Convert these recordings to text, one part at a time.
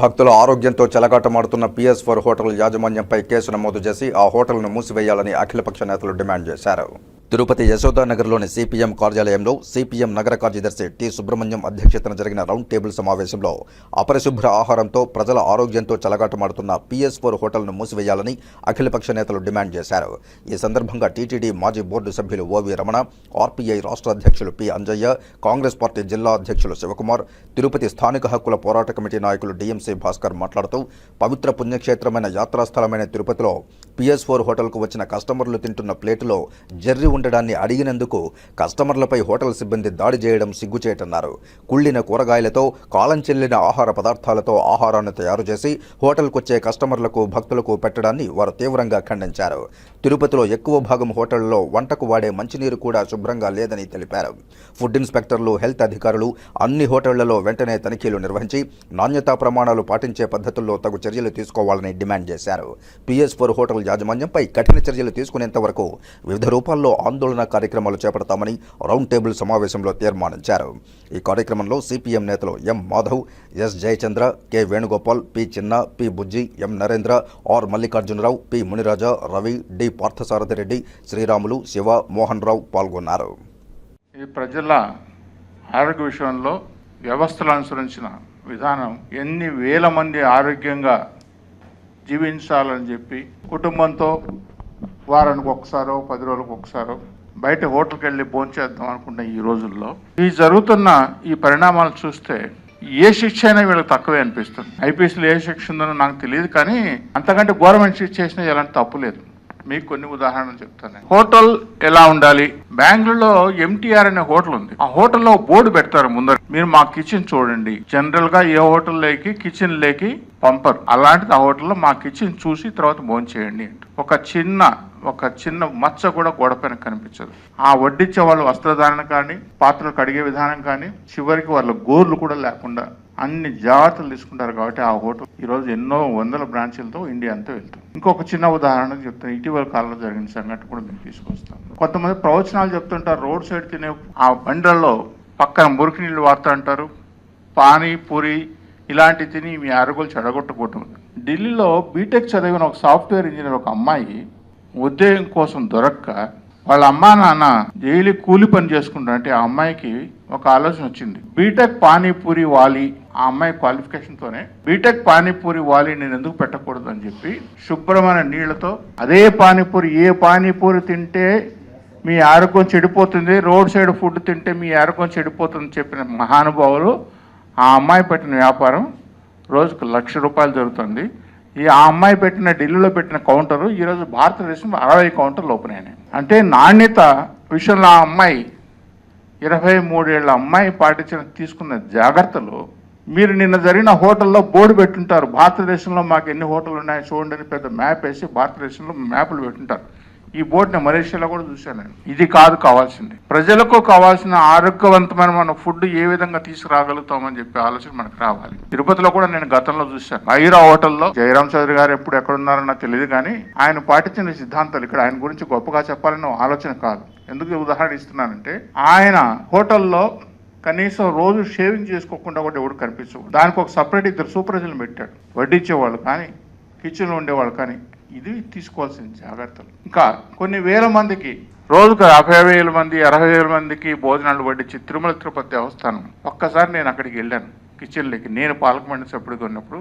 భక్తుల ఆరోగ్యంతో చెలగాటమాడుతున్న పిఎస్ ఫోర్ హోటల్ యాజమాన్యంపై కేసు నమోదు చేసి ఆ హోటల్ను మూసివేయాలని అఖిలపక్ష నేతలు డిమాండ్ చేశారు. తిరుపతి యశోదానగర్లోని సిపిఎం కార్యాలయంలో సిపిఎం నగర కార్యదర్శి టి. సుబ్రహ్మణ్యం అధ్యక్షతన జరిగిన రౌండ్ టేబుల్ సమావేశంలో అపరిశుభ్ర ఆహారంతో ప్రజల ఆరోగ్యంతో చెలగాటమాడుతున్న పిఎస్ ఫోర్ హోటల్ను మూసివేయాలని అఖిలపక్ష నేతలు డిమాండ్ చేశారు. ఈ సందర్భంగా టీటీడీ మాజీ బోర్డు సభ్యులు ఓవి రమణ ఆర్పీఐ రాష్ట్ర అధ్యక్షులు పి. అంజయ్య కాంగ్రెస్ పార్టీ జిల్లా అధ్యక్షులు శివకుమార్ తిరుపతి స్థానిక హక్కుల పోరాట కమిటీ నాయకులు డిఎంసీ భాస్కర్ మాట్లాడుతూ పవిత్ర పుణ్యక్షేత్రమైన యాత్రాస్థలమైన తిరుపతిలో పిఎస్ ఫోర్ హోటల్కు వచ్చిన కస్టమర్లు తింటున్న ప్లేటులో జర్రి ఉండడాన్ని అడిగినందుకు కస్టమర్లపై హోటల్ సిబ్బంది దాడి చేయడం సిగ్గుచేటన్నారు. కుళ్ళిన కూరగాయలతో కాలం చెల్లిన ఆహార పదార్థాలతో ఆహారాన్ని తయారు చేసి హోటల్కొచ్చే కస్టమర్లకు భక్తులకు పెట్టడాన్ని వారు తీవ్రంగా ఖండించారు. తిరుపతిలో ఎక్కువ భాగం హోటళ్ళలో వంటకు వాడే మంచినీరు కూడా శుభ్రంగా లేదని తెలిపారు. ఫుడ్ ఇన్స్పెక్టర్లు హెల్త్ అధికారులు అన్ని హోటళ్ళలో వెంటనే తనిఖీలు నిర్వహించి నాణ్యతా ప్రమాణాలు పాటించే పద్ధతుల్లో తగు చర్యలు తీసుకోవాలని డిమాండ్ చేశారు. పిఎస్ ఫోర్ హోటల్ యాజమాన్యంపై కఠిన చర్యలు తీసుకునేంత వరకు వివిధ రూపాల్లో ఆందోళన కార్యక్రమాలు చేపడతామని రౌండ్ టేబుల్ సమావేశంలో తీర్మానించారు. ఈ కార్యక్రమంలో సిపిఎం నేతలు M Madhav S Jayachandra K Venugopal P Chinna P Bujji M Narendra R Mallikarjunarao P Muniraja Ravi D Parthasarathi Reddy Sriramulu Siva Mohan Rao పాల్గొన్నారు. ఈ ప్రజల ఆరోగ్య విషయంలో వ్యవస్థలు అనుసరించిన విధానం ఎన్ని వేల మంది ఆరోగ్యంగా జీవించాలని చెప్పి కుటుంబంతో వారానికి ఒకసారో పది రోజులకు ఒకసారో బయట హోటల్కి వెళ్ళి భోంచేద్దాం అనుకున్న ఈ రోజుల్లో ఈ జరుగుతున్న ఈ పరిణామాలు చూస్తే ఏ శిక్ష అయినా వీళ్ళకి తక్కువే అనిపిస్తుంది. ఐపీఎస్లో ఏ శిక్ష ఉందనో నాకు తెలియదు కానీ అంతకంటే గవర్నమెంట్ శిక్ష చేసినా ఎలాంటి తప్పు లేదు. మీకు కొన్ని ఉదాహరణలు చెప్తాను హోటల్ ఎలా ఉండాలి? బెంగళూరులో ఎంటీఆర్ అనే హోటల్ ఉంది. ఆ హోటల్లో బోర్డు పెడతారు ముందర. మీరు మా కిచెన్ చూడండి. జనరల్గా ఏ హోటల్లోకి కిచెన్ లేకి పంపరు. అలాంటిది ఆ హోటల్లో మా కిచెన్ చూసి తర్వాత భోజనం చేయండి ఒక చిన్న ఒక చిన్న మచ్చ కూడా గోడపైన కనిపించదు. ఆ వడ్డించే వాళ్ళు వస్త్రధారణ కానీ పాత్రలు కడిగే విధానం కానీ చివరికి వాళ్ళ గోర్లు కూడా లేకుండా అన్ని జాగ్రత్తలు తీసుకుంటారు కాబట్టి ఆ హోటల్ ఈరోజు ఎన్నో వందల బ్రాంచ్లతో ఇండియా అంతా వెళ్తుంది. ఇంకొక చిన్న ఉదాహరణ చెప్తాను ఇటీవల కాలంలో జరిగిన సంఘటన కూడా మేము తీసుకొస్తాం కొంతమంది ప్రవచనాలు చెప్తుంటారు రోడ్ సైడ్ తినే ఆ బండల్లో పక్కన మురికి నీళ్ళు వాడుతూ అంటారు పానీ పూరి ఇలాంటి తిని మీ ఆరోగ్యాలు చెడగొట్టకూడదు. ఢిల్లీలో బీటెక్ చదివిన ఒక సాఫ్ట్వేర్ ఇంజనీర్ ఒక అమ్మాయి ఉద్యోగం కోసం దొరక్క వాళ్ళ అమ్మా నాన్న డైలీ కూలి పని చేసుకుంటారంటే ఆ అమ్మాయికి ఒక ఆలోచన వచ్చింది. బీటెక్ పానీపూరి వాలి ఆ అమ్మాయి క్వాలిఫికేషన్తోనే బీటెక్ పానీపూరి వాలి నేను ఎందుకు పెట్టకూడదు అని చెప్పి శుభ్రమైన నీళ్ళతో అదే పానీపూరి ఏ పానీపూరి తింటే మీ ఆరోగ్యం చెడిపోతుంది రోడ్ సైడ్ ఫుడ్ తింటే మీ ఆరోగ్యం చెడిపోతుంది చెప్పిన మహానుభావులు ఆ అమ్మాయి పెట్టిన వ్యాపారం రోజుకు లక్ష రూపాయలు జరుగుతుంది. ఈ ఆ అమ్మాయి పెట్టిన ఢిల్లీలో పెట్టిన కౌంటరు ఈరోజు భారతదేశంలో అరవై కౌంటర్లు ఓపెన్ అయినాయి అంటే నాణ్యత విషయంలో ఆ అమ్మాయి ఇరవై మూడేళ్ళ అమ్మాయి పాటించిన తీసుకున్న జాగ్రత్తలు మీరు నిన్న జరిగిన హోటల్లో బోర్డు పెట్టుంటారు. భారతదేశంలో మాకు ఎన్ని హోటల్ ఉన్నాయో చూడండి అని పెద్ద మ్యాప్ వేసి భారతదేశంలో మ్యాప్లు పెట్టుంటారు. ఈ బోర్డుని మలేషియాలో కూడా చూశాను నేను. ఇది కాదు కావాల్సింది. ప్రజలకు కావాల్సిన ఆరోగ్యవంతమైన మన ఫుడ్ ఏ విధంగా తీసుకురాగలుగుతామని చెప్పి ఆలోచన మనకు రావాలి. తిరుపతిలో కూడా నేను గతంలో చూశాను. ఐరా హోటల్లో జయరామ్ చౌదరి గారు ఎప్పుడు ఎక్కడున్నారో నాకు తెలియదు కానీ ఆయన పాటించిన సిద్ధాంతాలు ఇక్కడ ఆయన గురించి గొప్పగా చెప్పాలన్న ఆలోచన కాదు. ఎందుకు ఉదాహరణ ఇస్తున్నానంటే ఆయన హోటల్లో కనీసం రోజు షేవింగ్ చేసుకోకుండా కూడా ఎవడు కనిపించవు దానికి ఒక సపరేట్ ఇద్దరు సూపర్వైజర్లు పెట్టాడు. వడ్డించేవాళ్ళు కానీ కిచెన్లో ఉండేవాళ్ళు కానీ ఇది తీసుకోవాల్సిన జాగ్రత్తలు. ఇంకా కొన్ని వేల మందికి రోజుకు యాభై వేల మంది అరవై వేల మందికి భోజనాలు వడ్డించి తిరుమల తిరుపతి దేవస్థానం. ఒక్కసారి నేను అక్కడికి వెళ్ళాను కిచెన్లోకి నేను పాలకమండి సభ్యుడిగా ఉన్నప్పుడు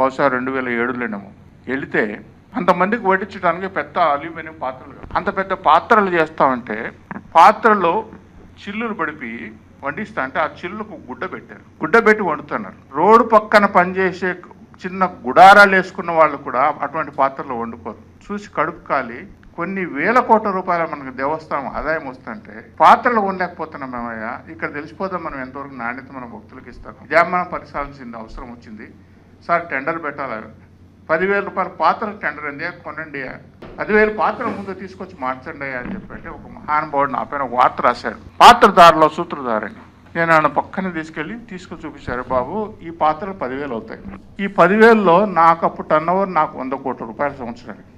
బహుశా రెండు వేల ఏడులోనేమో వెళితే అంతమందికి వడ్డించడానికి పెద్ద అల్యూమినియం పాత్రలు అంత పెద్ద పాత్రలు చేస్తామంటే పాత్రలో చిల్లులు పడిపి వండిస్తా అంటే ఆ చిల్లుకు గుడ్డ పెట్టారు. గుడ్డ పెట్టి వండుతున్నారు. రోడ్డు పక్కన పనిచేసే చిన్న గుడారాలు వేసుకున్న వాళ్ళు కూడా అటువంటి పాత్రలో వండుకోరు. చూసి కడుపు కాలి. కొన్ని వేల కోట్ల రూపాయల మనకు దేవస్థానం ఆదాయం వస్తుంటే పాత్రలు ఉండలేకపోతున్నాం మేమయ్యా ఇక్కడ తెలిసిపోదాం మనం ఎంతవరకు నాణ్యత మన భక్తులకు ఇస్తాం. ఇదే మనం పరిశీలించింది అవసరం వచ్చింది. సార్ టెండర్ పెట్టాలి? పదివేల రూపాయల పాత్ర టెండర్ అండి కొనండి. పదివేల పాత్ర ముందు తీసుకొచ్చి మార్చండి అని చెప్పంటే ఒక మహానుభావుడు నా పైన వార్త రాశాడు. పాత్రదారులో సూత్రధారని నేను ఆయన పక్కన తీసుకెళ్ళి తీసుకుని చూపించారు. బాబు ఈ పాత్రలు పదివేలు అవుతాయి. ఈ పదివేలలో నాకు అప్పుడు టర్న్ ఓవర్ నాకు వంద కోట్ల రూపాయల సంవత్సరానికి.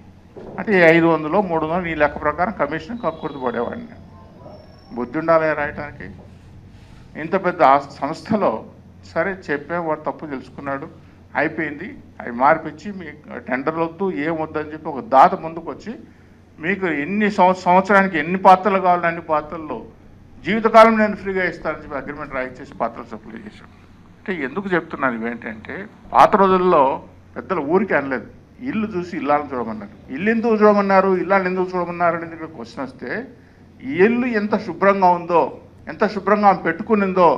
అంటే ఈ ఐదు వందలు మూడు వందలు నీ లెక్క ప్రకారం కమిషన్ కక్కుర్తి పడేవాడిని బుద్ధి ఉండాలి రాయటానికి. ఇంత పెద్ద సంస్థలో సరే చెప్పే వాడు తప్పు తెలుసుకున్నాడు. అయిపోయింది. అవి మార్పిచ్చి మీకు టెండర్లు వద్దు ఏమొద్దని అని చెప్పి ఒక దాత ముందుకు వచ్చి మీకు ఎన్ని సంవత్సరానికి ఎన్ని పాత్రలు కావాలి అన్ని పాత్రల్లో జీవితకాలం నేను ఫ్రీగా ఇస్తానని చెప్పి అగ్రిమెంట్ రాయించేసి పాత్రలు సప్లై చేశాడు అంటే ఎందుకు చెప్తున్నాను ఇవేంటంటే పాత రోజుల్లో పెద్దలు ఊరికి అనలేదు. ఇల్లు చూసి ఇల్లాలను చూడమన్నారు. ఇల్లు ఎందుకు చూడమన్నారు? ఇల్లాలను ఎందుకు చూడమన్నారు అనేది ఇక్కడ క్వశ్చన్ వస్తే ఈ ఇల్లు ఎంత శుభ్రంగా ఉందో ఎంత శుభ్రంగా పెట్టుకునిందో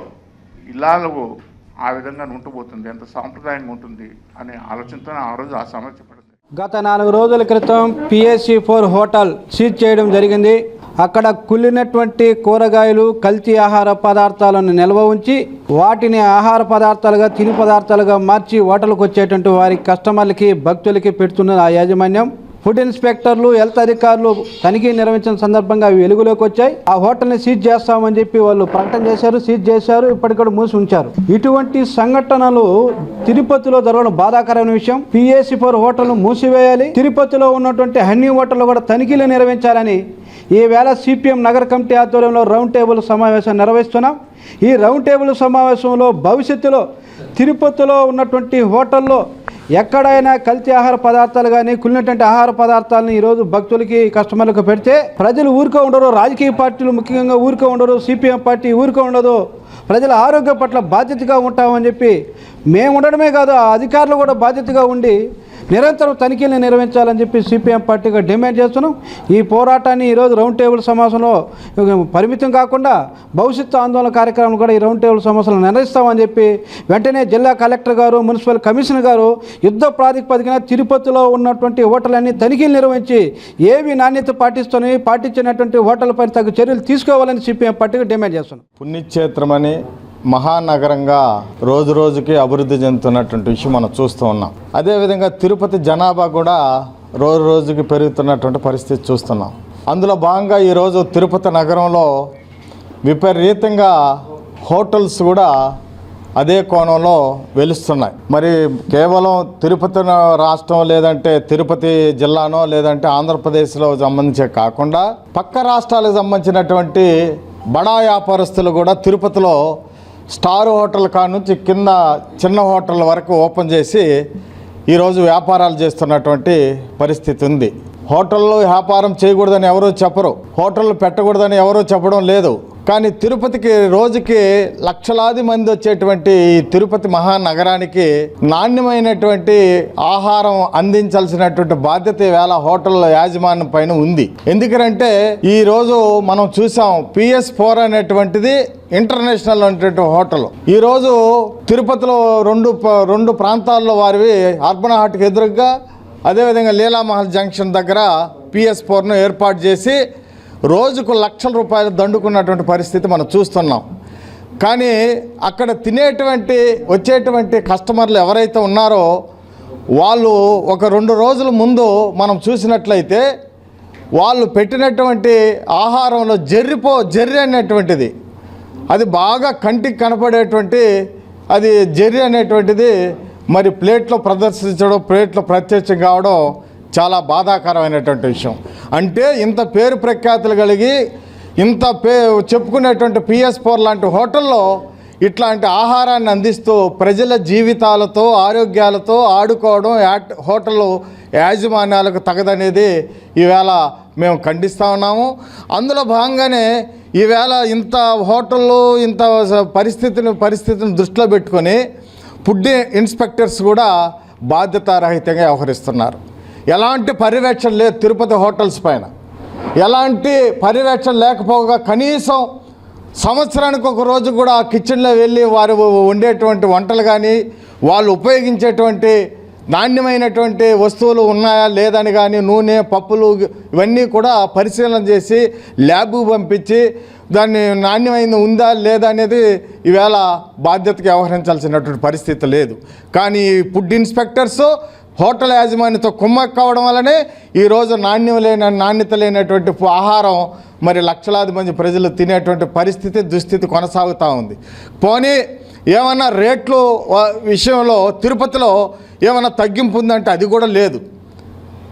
ఇల్లాలకు ఆ విధంగా ఉంటబోతుంది ఎంత సాంప్రదాయంగా ఉంటుంది అనే ఆలోచనతో ఆ రోజు ఆ సమస్య పడింది. గత నాలుగు రోజుల క్రితం పిఎస్సి ఫోర్ హోటల్ సీజ్ చేయడం జరిగింది. అక్కడ కుళ్ళినటువంటి కూరగాయలు కల్తీ ఆహార పదార్థాలను నిల్వ ఉంచి వాటిని ఆహార పదార్థాలుగా తిని పదార్థాలుగా మార్చి హోటల్కి వచ్చేటువంటి వారి కస్టమర్లకి భక్తులకి పెడుతున్న ఆ యాజమాన్యం. ఫుడ్ ఇన్స్పెక్టర్లు హెల్త్ అధికారులు తనిఖీ నిర్వహించిన సందర్భంగా అవి వెలుగులోకి వచ్చాయి. ఆ హోటల్ని సీజ్ చేస్తామని చెప్పి వాళ్ళు ప్రకటన చేశారు సీజ్ చేశారు ఇప్పటికీ మూసి ఉంచారు. ఇటువంటి సంఘటనలు తిరుపతిలో జరగడం బాధాకరమైన విషయం. పిఎస్సి ఫోర్ హోటల్ను మూసివేయాలి. తిరుపతిలో ఉన్నటువంటి అన్ని హోటల్ కూడా తనిఖీలు నిర్వహించాలని ఈవేళ సిపిఎం నగర కమిటీ ఆధ్వర్యంలో రౌండ్ టేబుల్ సమావేశం నిర్వహిస్తున్నాం. ఈ రౌండ్ టేబుల్ సమావేశంలో భవిష్యత్తులో తిరుపతిలో ఉన్నటువంటి హోటల్లో ఎక్కడైనా కల్తీ ఆహార పదార్థాలు కానీ కుళ్ళినటువంటి ఆహార పదార్థాలను ఈరోజు భక్తులకి కస్టమర్లకు పెడితే ప్రజలు ఊరుకో ఉండరు రాజకీయ పార్టీలు ముఖ్యంగా ఊరుకో ఉండరు సిపిఎం పార్టీ ఊరుకో ఉండదు. ప్రజల ఆరోగ్య పట్ల బాధ్యతగా ఉంటామని చెప్పి మేము ఉండడమే కాదు ఆ అధికారులు కూడా బాధ్యతగా ఉండి నిరంతరం తనిఖీలను నిర్వహించాలని చెప్పి సిపిఎం పార్టీగా డిమాండ్ చేస్తున్నాం. ఈ పోరాటాన్ని ఈరోజు రౌండ్ టేబుల్ సమావేశంలో పరిమితం కాకుండా భవిష్యత్తు ఆందోళన కార్యక్రమం కూడా ఈ రౌండ్ టేబుల్ సమావేశంలో నిర్వహిస్తామని చెప్పి వెంటనే జిల్లా కలెక్టర్ గారు మున్సిపల్ కమిషనర్ గారు యుద్ధ ప్రాతిపదికన తిరుపతిలో ఉన్నటువంటి హోటళ్ళన్ని తనిఖీలు నిర్వహించి ఏవి నాణ్యత పాటిస్తున్నాయి పాటించినటువంటి హోటల్ పైన తగు చర్యలు తీసుకోవాలని సిపిఎం పార్టీగా డిమాండ్ చేస్తున్నాం. పుణ్యక్షేత్రమని మహానగరంగా రోజు రోజుకి అభివృద్ధి చెందుతున్నటువంటి విషయం మనం చూస్తూ ఉన్నాం. అదేవిధంగా తిరుపతి జనాభా కూడా రోజు రోజుకి పెరుగుతున్నటువంటి పరిస్థితి చూస్తున్నాం. అందులో భాగంగా ఈరోజు తిరుపతి నగరంలో విపరీతంగా హోటల్స్ కూడా అదే కోణంలో వెలుస్తున్నాయి. మరి కేవలం తిరుపతి రాష్ట్రం లేదంటే తిరుపతి జిల్లానో లేదంటే ఆంధ్రప్రదేశ్లో సంబంధించే కాకుండా పక్క రాష్ట్రాలకు సంబంధించినటువంటి బడా వ్యాపారస్తులు కూడా తిరుపతిలో స్టార్ హోటల్ కానుంచి కింద చిన్న హోటల్ వరకు ఓపెన్ చేసి ఈరోజు వ్యాపారాలు చేస్తున్నటువంటి పరిస్థితి ఉంది. హోటల్లో వ్యాపారం చేయకూడదని ఎవరూ చెప్పరు. హోటళ్ళు పెట్టకూడదని ఎవరూ చెప్పడం లేదు. కానీ తిరుపతికి రోజుకి లక్షలాది మంది వచ్చేటువంటి ఈ తిరుపతి మహానగరానికి నాణ్యమైనటువంటి ఆహారం అందించాల్సినటువంటి బాధ్యత వేళ హోటళ్ళ యాజమాన్యం పైన ఉంది. ఎందుకంటే ఈ రోజు మనం చూసాం పిఎస్ ఫోర్ అనేటువంటిది ఇంటర్నేషనల్ అనేటువంటి హోటల్. ఈ రోజు తిరుపతిలో రెండు రెండు ప్రాంతాల్లో వారివి అర్బన్ హాట్కి ఎదురుగా అదేవిధంగా లీలామహల్ జంక్షన్ దగ్గర పిఎస్ ఫోర్ను ఏర్పాటు చేసి రోజుకు లక్షల రూపాయలు దండుకున్నటువంటి పరిస్థితి మనం చూస్తున్నాం. కానీ అక్కడ తినేటువంటి వచ్చేటువంటి కస్టమర్లు ఎవరైతే ఉన్నారో వాళ్ళు ఒక రెండు రోజుల ముందు మనం చూసినట్లయితే వాళ్ళు పెట్టినటువంటి ఆహారంలో జర్రిపో జర్రి అనేటువంటిది అది బాగా కంటికి కనపడేటువంటి అది జర్రి అనేటువంటిది మరి ప్లేట్లో ప్రదర్శించడం ప్లేట్లో ప్రత్యక్షం కావడం చాలా బాధాకరమైనటువంటి విషయం. అంటే ఇంత పేరు ప్రఖ్యాతులు కలిగి ఇంత పే చెప్పుకునేటువంటి పిఎస్ ఫోర్ లాంటి హోటల్లో ఇట్లాంటి ఆహారాన్ని అందిస్తూ ప్రజల జీవితాలతో ఆరోగ్యాలతో ఆడుకోవడం యాట్ హోటల్ యాజమాన్యాలకు తగదనేది ఈవేళ మేము ఖండిస్తూ ఉన్నాము. అందులో భాగంగానే ఈవేళ ఇంత హోటళ్ళు ఇంత పరిస్థితిని పరిస్థితిని దృష్టిలో పెట్టుకొని ఫుడ్ ఇన్స్పెక్టర్స్ కూడా బాధ్యతారహితంగా వ్యవహరిస్తున్నారు. ఎలాంటి పర్యవేక్షణ లేదు తిరుపతి హోటల్స్ పైన. ఎలాంటి పర్యవేక్షణ లేకపోగా కనీసం సంవత్సరానికి ఒక రోజు కూడా ఆ కిచెన్లో వెళ్ళి వారు వండేటువంటి వంటలు కానీ వాళ్ళు ఉపయోగించేటువంటి నాణ్యమైనటువంటి వస్తువులు ఉన్నాయా లేదని కానీ నూనె పప్పులు ఇవన్నీ కూడా పరిశీలన చేసి ల్యాబ్కు పంపించి దాన్ని నాణ్యమైనది ఉందా లేదా అనేది ఈవేళ బాధ్యతగా వ్యవహరించాల్సినటువంటి పరిస్థితి లేదు. కానీ ఈ ఫుడ్ ఇన్స్పెక్టర్స్ హోటల్ యాజమాన్యతో కుమ్మక్క కావడం వల్లనే ఈరోజు నాణ్యం లేని నాణ్యత లేనటువంటి ఆహారం మరి లక్షలాది మంది ప్రజలు తినేటువంటి పరిస్థితి దుస్థితి కొనసాగుతూ ఉంది. పోనీ ఏమన్నా రేట్లు విషయంలో తిరుపతిలో ఏమన్నా తగ్గింపు ఉందంటే అది కూడా లేదు.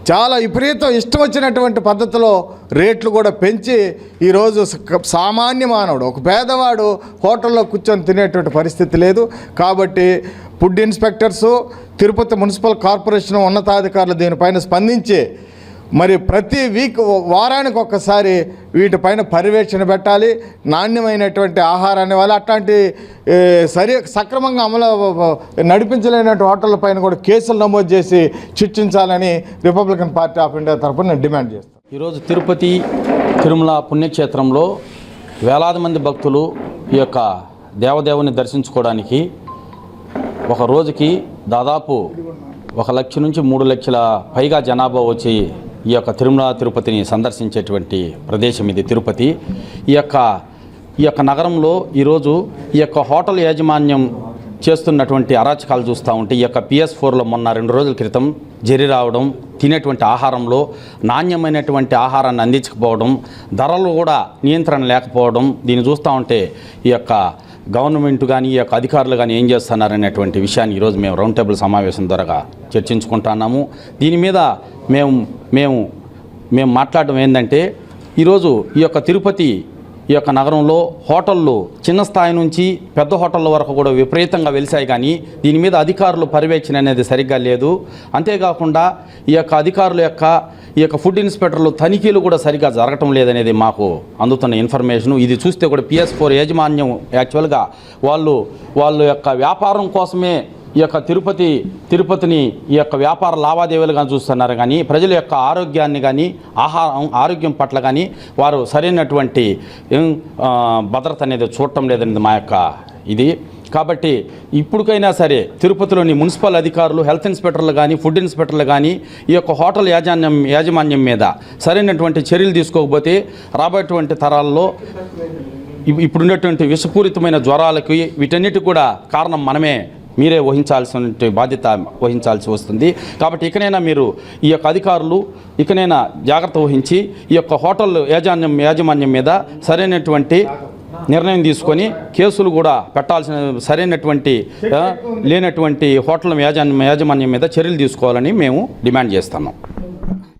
చాలా విపరీతం ఇష్టం వచ్చినటువంటి పద్ధతిలో రేట్లు కూడా పెంచి ఈరోజు సామాన్య మానవుడు ఒక పేదవాడు హోటల్లో కూర్చొని తినేటువంటి పరిస్థితి లేదు. కాబట్టి food inspectors Tirupati municipal corporation ఉన్నతాధికారులు దీనిపైన స్పందించి మరి ప్రతి వీక్ వారానికి ఒక్కసారి వీటిపైన పర్యవేక్షణ పెట్టాలి నాణ్యమైనటువంటి ఆహారాన్ని వాళ్ళు అట్లాంటి సరి సక్రమంగా అమలు నడిపించలేనటువంటి హోటళ్ళ పైన కూడా కేసులు నమోదు చేసి శిక్షించాలని రిపబ్లికన్ పార్టీ ఆఫ్ ఇండియా తరఫున నేను డిమాండ్ చేస్తాను. ఈరోజు తిరుపతి తిరుమల పుణ్యక్షేత్రంలో వేలాది మంది భక్తులు ఈ యొక్క దేవదేవుని దర్శించుకోవడానికి ఒక రోజుకి దాదాపు ఒక లక్ష నుంచి మూడు లక్షల పైగా జనాభా వచ్చి ఈ యొక్క తిరుమల తిరుపతిని సందర్శించేటువంటి ప్రదేశం ఇది తిరుపతి. ఈ యొక్క ఈ యొక్క నగరంలో ఈరోజు ఈ యొక్క హోటల్ యాజమాన్యం చేస్తున్నటువంటి అరాచకాలు చూస్తూ ఉంటే ఈ యొక్క పిఎస్ ఫోర్లో మొన్న రెండు రోజుల క్రితం జరి రావడం తినేటువంటి ఆహారంలో నాణ్యమైనటువంటి ఆహారాన్ని అందించకపోవడం ధరలు కూడా నియంత్రణ లేకపోవడం దీన్ని చూస్తూ ఉంటే ఈ యొక్క గవర్నమెంట్ కానీ ఈ యొక్క అధికారులు కానీ ఏం చేస్తున్నారనేటువంటి విషయాన్ని ఈరోజు మేము రౌండ్ టేబుల్ సమావేశం ద్వారా చర్చించుకుంటున్నాము దీని మీద మేము మేము మేము మాట్లాడడం ఏంటంటే ఈరోజు ఈ యొక్క తిరుపతి ఈ యొక్క నగరంలో హోటళ్ళు చిన్న స్థాయి నుంచి పెద్ద హోటళ్ళ వరకు కూడా విపరీతంగా వెలిసాయి కానీ దీని మీద అధికారులు పర్యవేక్షణ అనేది సరిగ్గా లేదు. అంతేకాకుండా ఈ యొక్క అధికారుల యొక్క ఈ యొక్క ఫుడ్ ఇన్స్పెక్టర్లు తనిఖీలు కూడా సరిగ్గా జరగటం లేదనేది మాకు అందుతున్న ఇన్ఫర్మేషన్. ఇది చూస్తే కూడా పిఎస్ ఫోర్ యాజమాన్యం యాక్చువల్గా వాళ్ళు వాళ్ళ యొక్క వ్యాపారం కోసమే ఈ యొక్క తిరుపతి తిరుపతిని ఈ యొక్క వ్యాపార లావాదేవీలుగా చూస్తున్నారు. కానీ ప్రజల యొక్క ఆరోగ్యాన్ని కానీ ఆహారం ఆరోగ్యం పట్ల కానీ వారు సరైనటువంటి భద్రత అనేది చూడటం లేదనేది మా యొక్క ఇది. కాబట్టి ఇప్పటికైనా సరే తిరుపతిలోని మున్సిపల్ అధికారులు హెల్త్ ఇన్స్పెక్టర్లు కానీ ఫుడ్ ఇన్స్పెక్టర్లు కానీ ఈ యొక్క హోటల్ యాజమాన్యం యాజమాన్యం మీద సరైనటువంటి చర్యలు తీసుకోకపోతే రాబోయేటువంటి తరాల్లో ఇప్- ఇప్పుడున్నటువంటి విషపూరితమైన జ్వరాలకి వీటన్నిటి కూడా కారణం మనమే. మీరే వహించాల్సిన బాధ్యత వహించాల్సి వస్తుంది. కాబట్టి ఇకనైనా మీరు ఈ యొక్క అధికారులు ఇకనైనా జాగ్రత్త వహించి ఈ యొక్క హోటల్ యాజమాన్యం యాజమాన్యం మీద సరైనటువంటి నిర్ణయం తీసుకొని కేసులు కూడా పెట్టాల్సిన సరైనటువంటి లేనటువంటి హోటల్ యాజమాన్యం యాజమాన్యం మీద చర్యలు తీసుకోవాలని మేము డిమాండ్ చేస్తున్నాం.